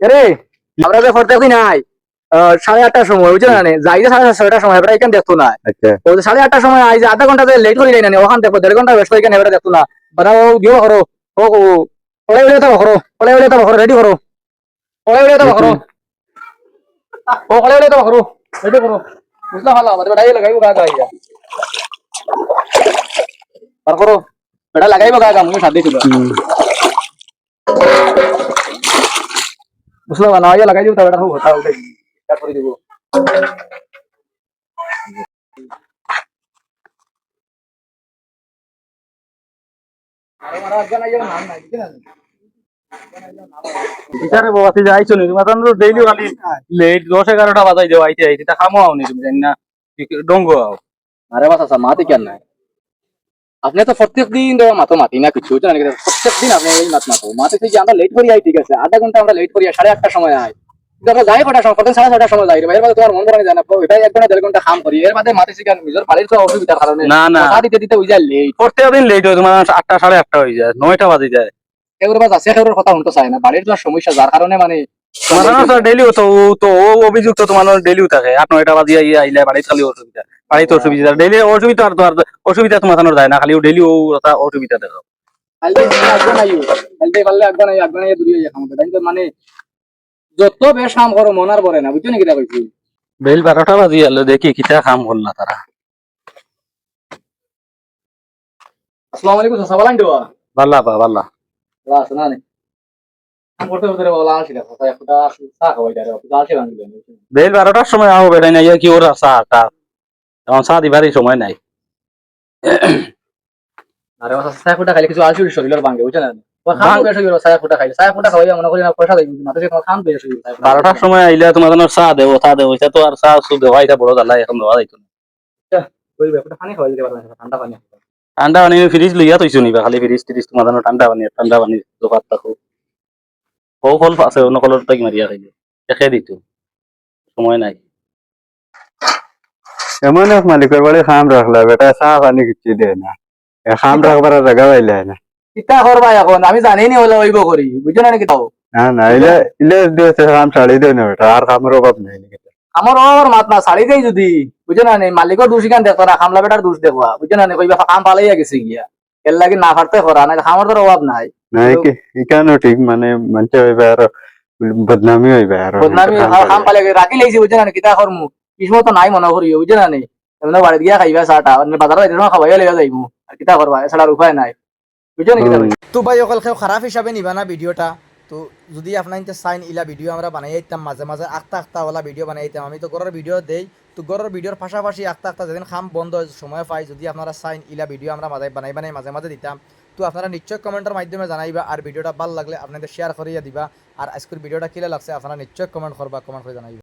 আরে আমরা যে ফোর দেখি নাই সাড়ে আটটার সময় বুঝছ না যাই যে সাড়ে ছয়টার সময় এবার এখানে দেখতো না। আচ্ছা। ও সাড়ে আটটার সময় আই যে আধা ঘণ্টা লেট করে না ওখান দেখো দেড় ঘণ্টা বেশ এখানে এবারে দেখতো না। বানাও দিও করো ও ও ওলাই ওলাই তো করো ওলাই ওলাই তো করো রেডি করো ওলাই ওলাই তো করো ও ওলাই ওলাই তো করো রেডি করো বুঝলা ভালো আমাদের বেটাই লাগাইবো গা গাই বার করো বেটা লাগাইবো গা গা মুই সাথে ছিল ইয়ে লাগাই দিব বেটা খুব হতা উঠে স্টার্ট করে দিব আরে মারা যাইছো নি তোমার তো ডেইলি খালি লেট দশ এগারোটা বাজাই দেওয়া আইতে আইতে তা খামো আও তুমি মাতি কেন নাই আপনি তো প্রত্যেক দিন দেওয়া মাতো মাতি না কিছু জানেন প্রত্যেক দিন আপনি এই মাত মাতো। মাতে থেকে আমরা লেট করি আই ঠিক আছে। আধা ঘণ্টা আমরা লেট করি সাড়ে আটটার সময় কিন্তু আমরা যাই কটার সময় সাড়ে ছটার সময় যাই। এর বাদে তোমার মন করা যায় না এক ঘণ্টা দেড় ঘণ্টা কাম করি। এর বাদে নিজের বাড়ির তো অসুবিধার কারণে না না। দিতে দিতে ওই যায় লেট প্রত্যেক দিন লেট হয় তোমার আটটা সাড়ে আটটা হয়ে যায় নয়টা বাজে যায়। এগুলো বাস আছে এগুলোর কথা শুনতে চায় না। বাড়ির তো সমস্যা যার কারণে মানে তোমার তো তো ও অভিযোগ তোমার ডেইলিও থাকে। আট নয়টা বাজে আইলে বাড়িতে খালি অসুবিধা। বাড়িতে অসুবিধা ডেইলি অসুবিধা আর তো আর অসুবিধা তোমার থানোর যায় না খালি ডেইলি ও একটা অসুবিধা দেখো মানে যত বেশ কাম করো মনার পরে না বুঝছ নাকি কইছি বেল বারোটা বাজি গেল দেখি কিটা কাম করলা তারা আসসালামু আলাইকুম লা শোনা বলা কথা বারোটার সময় আও বেড়াই না কি ওরা চা টা এখন চা দিবারই সময় নাই। আরে ফুটা খাইলে কিছু শরীরের ভাঙে না? মনে বারোটার সময় আইলে তোমার জন্য চা দেবো চা দেবো তো আর চা সু দেওয়া এটা বড় জ্বালা এখন দেওয়া যাইতো না। ঠান্ডা পানি। ঠান্ডা পানি ফ্রিজ লইয়া তৈছো নিবা খালি ফ্রিজ টিরিজ তোমার জন্য ঠান্ডা পানি ঠান্ডা পানি দোকান থাকো ও ফল আছে খাইলে দেখে দিত। সময় নাই। এমন এক মালিকের বাড়ি খাম রাখলা বেটা চা পানি কিছু দেয় না খাম রাখবার জায়গা পাইলে না কিতা করবা এখন আমি জানি নি হলো ওইব করি বুঝছ না নাকি তাও না না ইলে ইলে দিয়েছে খাম ছাড়ি দেয় না বেটা আর খামের অভাব নাই আমার ওর মাত না শাড়ি দেই যদি বুঝছ না মালিকের দোষ ইখান দেখো না খামলা বেটার দোষ দেখবা বুঝছ না কইবা কাম পালাইয়া গেছে গিয়া এর লাগি না পারতে করা না খামার তোর অভাব নাই না ইকানো ঠিক মানে মানুষ হইবে আর বদনামি হইবে আর বদনামি খাম পালে রাখি লাইছি বুঝছ না নি কিতা করমু কিসমত নাই মনে করি বুঝছ না নি এমন বাড়ি গিয়া খাইবা চাটা বাজার বাইরে খাওয়াইয়া লইয়া যাইমু আর কিতা করবা এছাড়া আর উপায় নাই। বুঝছ নি কিতা তো ভাই অকল কেউ খারাপ হিসাবে নিবা না ভিডিওটা তো যদি আপনার ইনতে চাইন ইলা ভিডিও আমরা বানাই দিতাম মাঝে মাঝে আখতা আখতা ওলা ভিডিও বানাই দিতাম আমি তো গরের ভিডিও দেই। তো গরের ভিডিওর পাশাপাশি আখতা আখতা যেদিন খাম বন্ধ হয়, সময় পাই যদি আপনারা চাইন ইলা ভিডিও আমরা মাঝে বানাই বানাই মাঝে মাঝে দিতাম তো আপনারা নিশ্চয় কমেন্টের মাধ্যমে জানাইবা আর ভিডিওটা ভালো লাগলে আপনাদের শেয়ার করিয়া দিবা। আর আজকের ভিডিওটা কিলা লাগছে আপনারা নিশ্চয় কমেন্ট করবা কমেন্ট করে জানাইবা।